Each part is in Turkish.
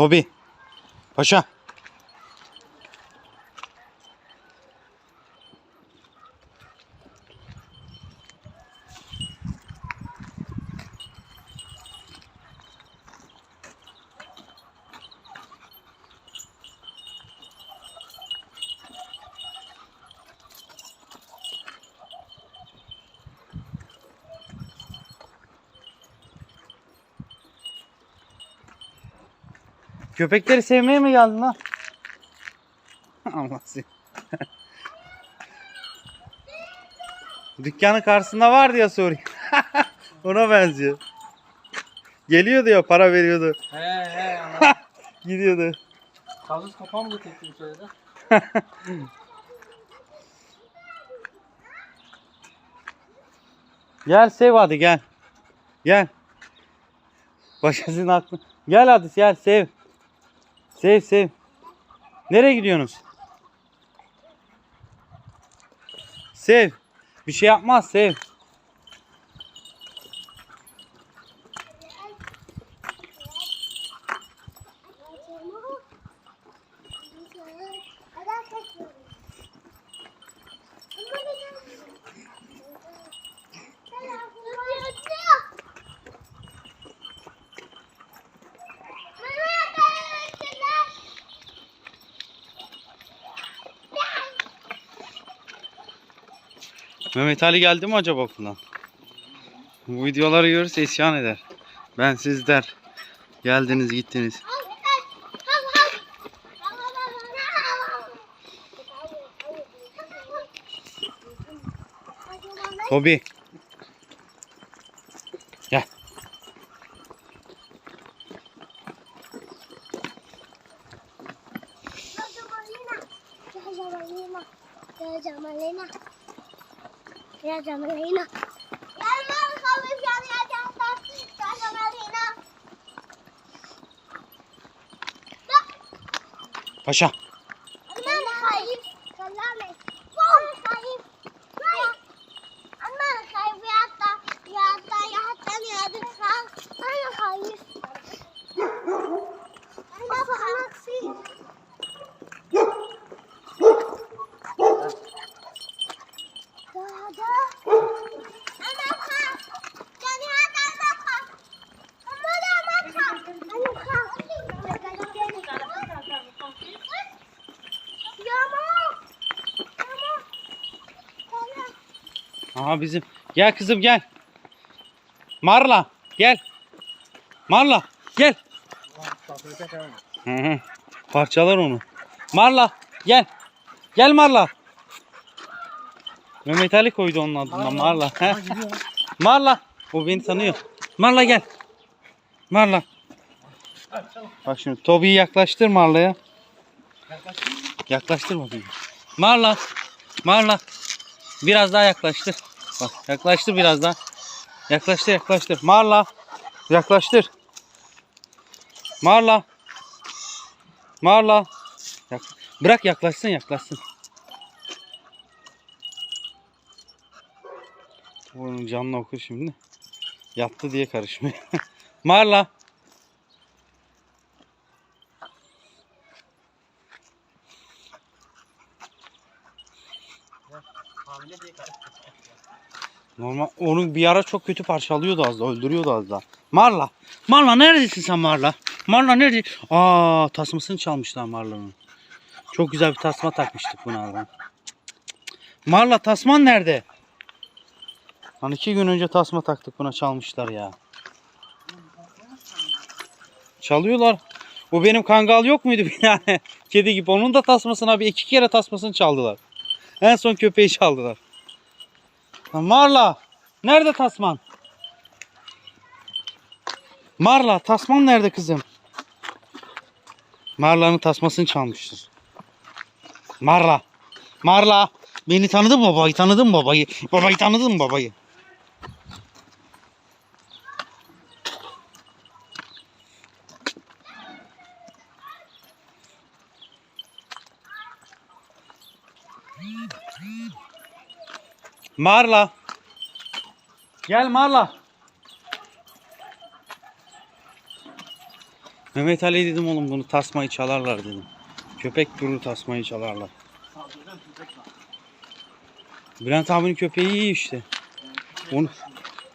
Tobi. Paşa. Köpekleri sevmeye mi geldin lan? Allah seni. Dükkanın karşısında var diye sorayım. Ona benziyor. Geliyor diyor para veriyordu. He he anladım. Gidiyordu. Kavuz kapağı mı getirdin söyledi? Gel sev hadi gel. Gel. Başkasının aklı. Gel hadi gel sev. Sev sev. Nereye gidiyorsunuz? Sev. Bir şey yapmaz sev. Mehmet Ali geldi mi acaba okuldan? Bu videoları görürse isyan eder. Ben siz der. Geldiniz gittiniz. Tobi. Gel. Ya Jamalena. Ya Jamalena. 要找到雷呢？好要找到找什么雷呢？走下 Aha bizim. Gel kızım gel. Marla gel. Marla gel. Hı hı. Parçalar onu. Marla gel. Gel Marla. Mehmet Ali koydu onun adına Marla. Marla. O beni tanıyor. Marla gel. Marla. Bak şimdi Tobi'yi yaklaştır Marla'ya. Yaklaştır bakayım. Marla. Marla. Biraz daha yaklaştır. Bak yaklaştır biraz daha. Yaklaştır yaklaştır. Marla. Yaklaştır. Marla. Marla. Yak- Bırak yaklaşsın yaklaşsın. Onun canını okur şimdi. Yattı diye karışmıyor. Marla. Normal onu bir ara çok kötü parçalıyordu az da öldürüyordu az da. Marla. Marla neredesin sen Marla? Marla nerede? Aa tasmasını çalmışlar Marla'nın. Çok güzel bir tasma takmıştık buna. adam. Marla tasman nerede? Hani iki gün önce tasma taktık buna çalmışlar ya. Çalıyorlar. O benim kangal yok muydu bir tane? Kedi gibi. Onun da tasmasını bir iki kere tasmasını çaldılar. En son köpeği çaldılar. Marla. Nerede tasman? Marla tasman nerede kızım? Marla'nın tasmasını çalmıştır. Marla. Marla. Beni tanıdın mı babayı? Tanıdın mı babayı? Babayı tanıdın mı babayı? Marla. Gel Marla. Mehmet Ali dedim oğlum bunu tasmayı çalarlar dedim. Köpek durur tasmayı çalarlar. Bülent abinin köpeği iyi işte. Onu,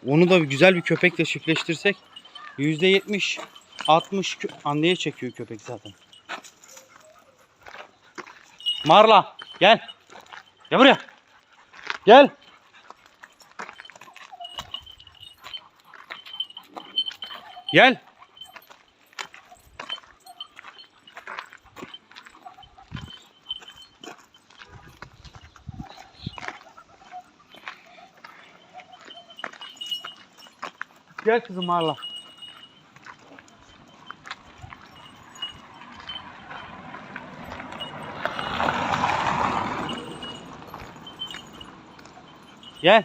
onu da güzel bir köpekle çiftleştirsek %70 60 kö- anneye çekiyor köpek zaten. Marla gel. Gel buraya. Gel. Gel. Gel kızım Marla. Gel.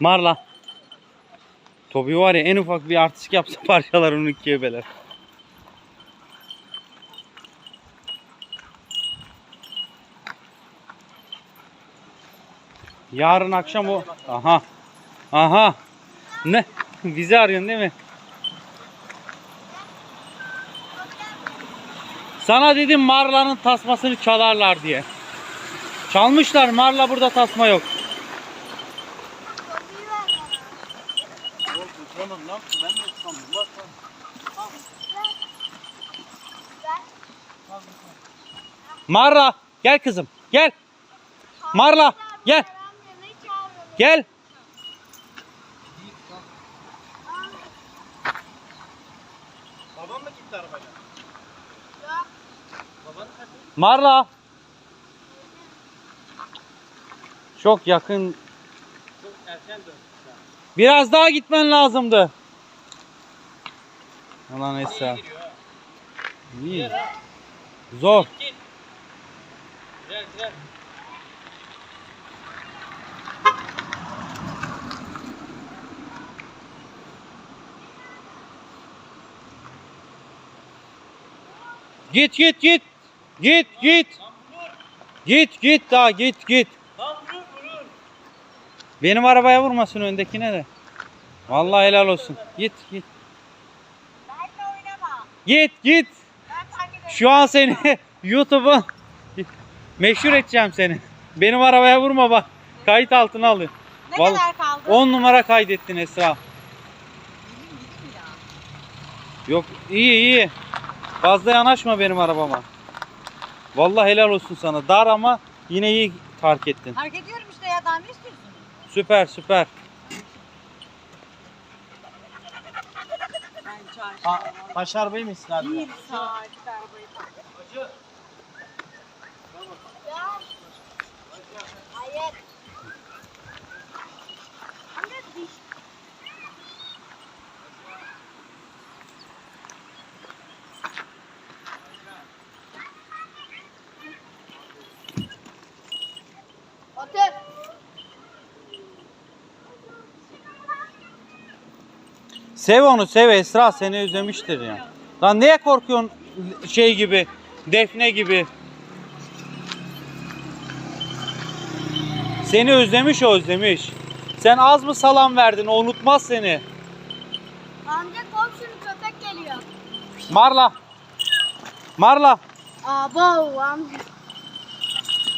Marla. Tobi var ya en ufak bir artistik yapsa parçalar onu ikiye böler. Yarın akşam o... Aha. Aha. Ne? Bizi arıyorsun değil mi? Sana dedim Marla'nın tasmasını çalarlar diye. Çalmışlar. Marla burada tasma yok. Kapıyı ver bana. Yok lan. Ben de uçuramam. Bak bak. Marla gel kızım. Gel. Marla gel. Gel. Babam mı gitti arabayla? Babanın kaçı? Marla. Çok yakın. Çok erken döndü. Biraz daha gitmen lazımdı. Ulan Esra. İyi. Zor. Girer girer. Git git git. Git git. Git git daha git git. Benim arabaya vurmasın öndekine de. Vallahi helal olsun. Git git. Git git. Şu an seni YouTube'un meşhur edeceğim seni. Benim arabaya vurma bak. Kayıt altına alıyor. Ne Vallahi- kadar kaldı? 10 numara kaydettin Esra. ya. Yok iyi iyi. Fazla yanaşma benim arabama. Vallahi helal olsun sana. Dar ama yine iyi fark ettin. Fark ediyorum işte ya daha ne istiyorsun? Süper süper. Ben çarşı. Ha, baş arabayı mı istedin abi? Bir saat arabayı Sev onu sev Esra seni özlemiştir ya. Lan neye korkuyorsun şey gibi defne gibi. Seni özlemiş o özlemiş. Sen az mı salam verdin o unutmaz seni. Amca komşunun köpek geliyor. Marla. Marla. Abo amca.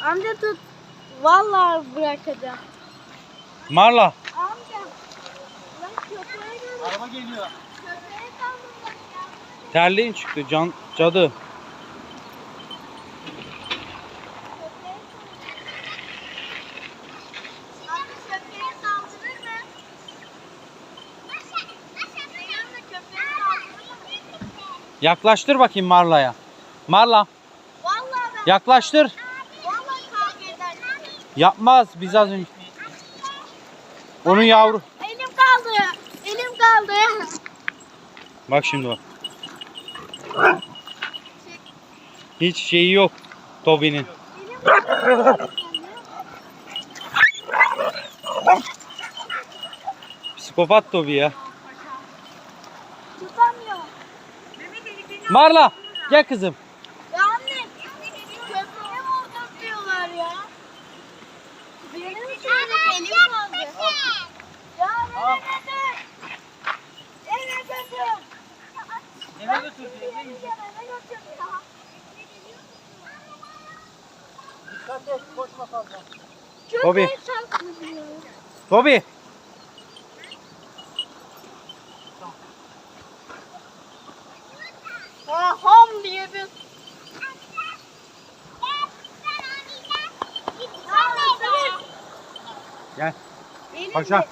Amca tut. Vallahi bırakacağım. Marla. Amca. Araba geliyor. Terliğin çıktı can cadı. Yaklaştır bakayım Marla'ya. Marla Vallahi ben. yaklaştır. Yapmaz biz az önce. Onun yavru. Kaldı. Bak şimdi bak. Hiç şeyi yok kaldı. Psikopat Tobi ya. Tutamıyor. Marla gel kızım. Ya anne. Köpeğe vurdurtuyorlar ya. Benim çocuk elim kaldı. Ya eve götür. Eve Eve götür. Eve götür. Eve götür ya. Dikkat et. Koşma fazla. Ham diye bir. Gel. Paşa.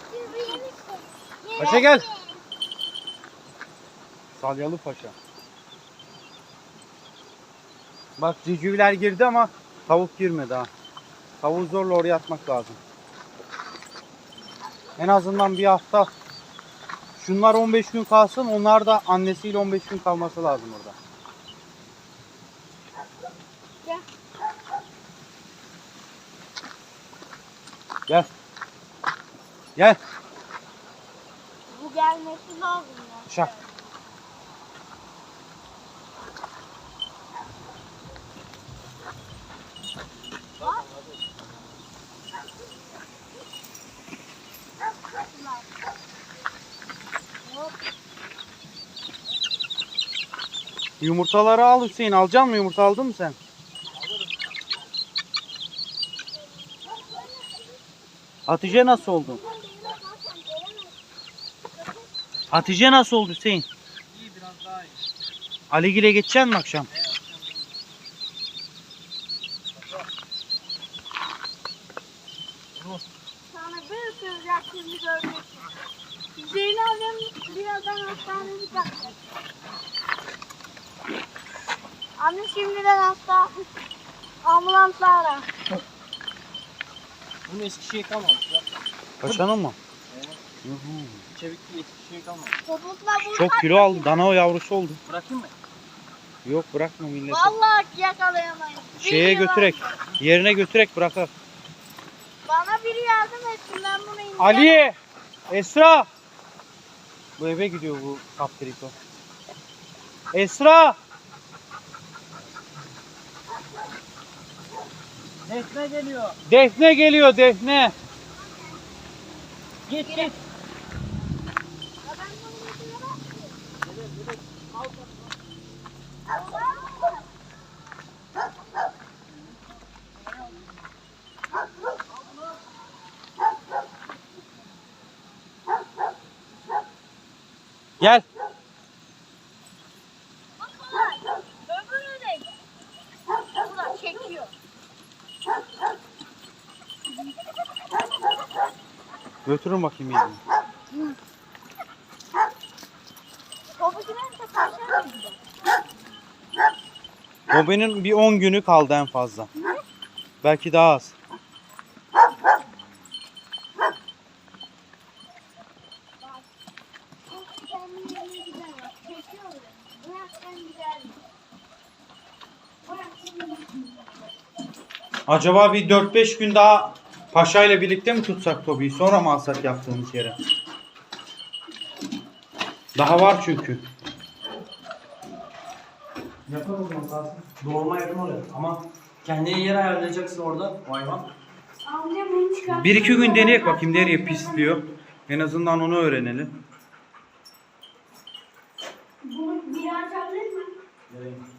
Paşa gel. Salyalı paşa. Bak civcivler girdi ama tavuk girmedi ha. Tavuğu zorla oraya atmak lazım. En azından bir hafta şunlar 15 gün kalsın onlar da annesiyle 15 gün kalması lazım orada. Gel. Gel. Gel. Bu gelmesi lazım ya. Şak. Yumurtaları al Hüseyin. Alacak mı yumurta aldın mı sen? Hatice nasıl oldu? Hatice nasıl oldu Hüseyin? İyi biraz daha iyi. Aligil'e geçeceksin mi akşam? Sana bir sıcak şimdi göreceksin. Zeynep'im birazdan hastaneye gidecek. Anne şimdiden hasta. Ambulans ara. Bunun eski şeyi kalmamış ya. Paşanın mı? Çevikli eski şeyi kalmamış. Topukla vur. Çok kilo aldı. Dana o yavrusu oldu. Bırakayım mı? Yok bırakma millete. Vallahi yakalayamayız. Şeye Biri götürek. Yerine götürek bırakar. Bana biri yardım etsin ben bunu indiremem. Ali! Esra! Bu eve gidiyor bu kaptriko. Esra! Defne geliyor. Defne geliyor Defne. Git git. Gel. Öbürü de. Burada çekiyor. Götürün bakayım mı gidiyor? Bobe'nin bir 10 günü kaldı en fazla. Belki daha az. Acaba bir 4-5 gün daha Paşa ile birlikte mi tutsak Tobi'yi? Sonra mı alsak yaptığımız yere? Daha var çünkü. Yapar o zaman kalsın. Doğurma yakın oluyor ama kendini yer ayarlayacaksın orada o hayvan. Amca bunu çıkart. Bir iki gün deneyek bakayım nereye pisliyor. En azından onu öğrenelim. Bunu bir an mi? Evet.